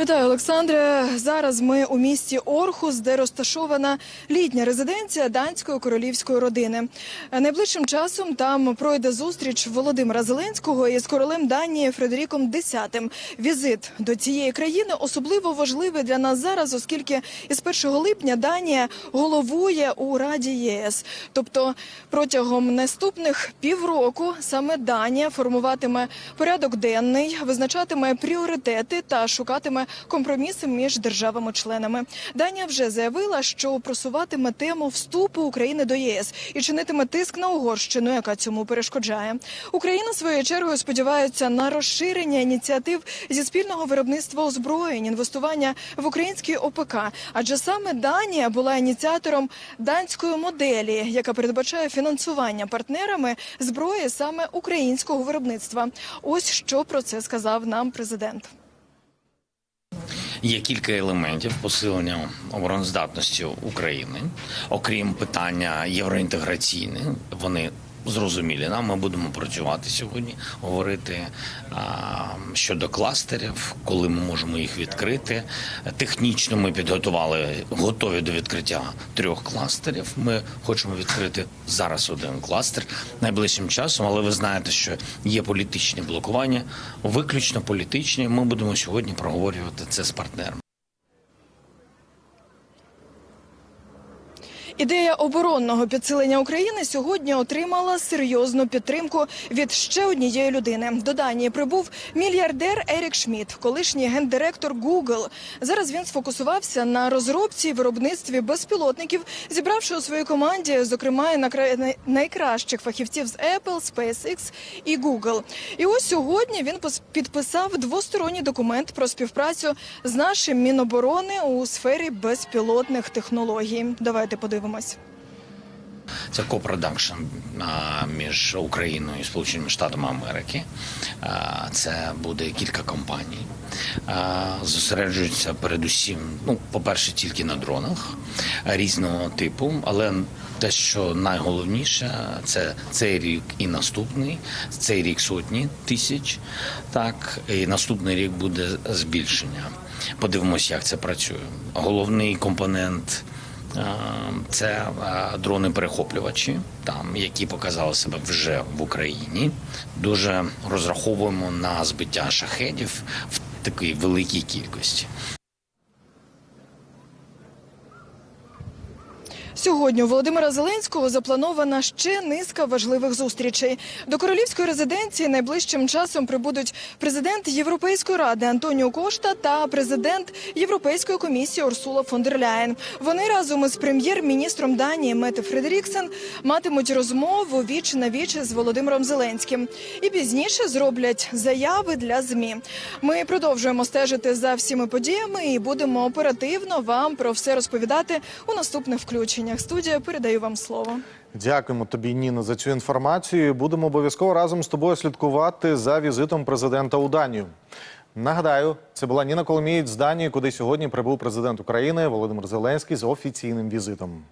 Вітаю, Олександре. Зараз ми у місті Орхус, де розташована літня резиденція данської королівської родини. Найближчим часом там пройде зустріч Володимира Зеленського із королем Данії Фредеріком X. Візит до цієї країни особливо важливий для нас зараз, оскільки із 1 липня Данія головує у Раді ЄС. Тобто протягом наступних півроку саме Данія формуватиме порядок денний, визначатиме пріоритети та шукатиме компроміси між державами-членами. Данія вже заявила, що просуватиме тему вступу України до ЄС і чинитиме тиск на Угорщину, яка цьому перешкоджає. Україна своєю чергою сподівається на розширення ініціатив зі спільного виробництва озброєнь, інвестування в український ОПК. Адже саме Данія була ініціатором данської моделі, яка передбачає фінансування партнерами зброї саме українського виробництва. Ось що про це сказав нам президент. Є кілька елементів посилення обороноздатності України, окрім питання євроінтеграційних. Вони зрозумілі. Нам ми будемо працювати сьогодні, говорити а, щодо кластерів, коли ми можемо їх відкрити. Технічно ми підготували, готові до відкриття трьох кластерів. Ми хочемо відкрити зараз один кластер найближчим часом, але ви знаєте, що є політичні блокування, виключно політичні. Ми будемо сьогодні проговорювати це з партнерами. Ідея оборонного підсилення України сьогодні отримала серйозну підтримку від ще однієї людини. До Данії прибув мільярдер Ерік Шмідт, колишній гендиректор Google. Зараз він сфокусувався на розробці і виробництві безпілотників, зібравши у своїй команді, зокрема, найкращих фахівців з Apple, SpaceX і Google. І ось сьогодні він підписав двосторонній документ про співпрацю з нашим Міноборони у сфері безпілотних технологій. Давайте подивимось. Це копродакшн між Україною і Сполученими Штатами Америки. Це буде кілька компаній. Зосереджуються передусім, ну, по-перше, тільки на дронах різного типу, але те, що найголовніше, це цей рік і наступний. Цей рік сотні тисяч, так і наступний рік буде збільшення. Подивимося, як це працює. Головний компонент. Е, Це е, дрони-перехоплювачі, там які показали себе вже в Україні. Дуже розраховуємо на збиття шахедів в такій великій кількості. Сьогодні у Володимира Зеленського запланована ще низка важливих зустрічей. До королівської резиденції найближчим часом прибудуть президент Європейської ради Антоніо Кошта та президент Європейської комісії Урсула фон дер Ляєн. Вони разом із прем'єр-міністром Данії Мете Фредеріксен матимуть розмову віч на віч з Володимиром Зеленським. І пізніше зроблять заяви для змі. Ми продовжуємо стежити за всіми подіями і будемо оперативно вам про все розповідати у наступних включеннях. Студія передаю вам слово. Дякуємо тобі, Ніно, за цю інформацію. Будемо обов'язково разом з тобою слідкувати за візитом президента у Данію. Нагадаю, це була Ніна Коломієць з Данії, куди сьогодні прибув президент України Володимир Зеленський з офіційним візитом.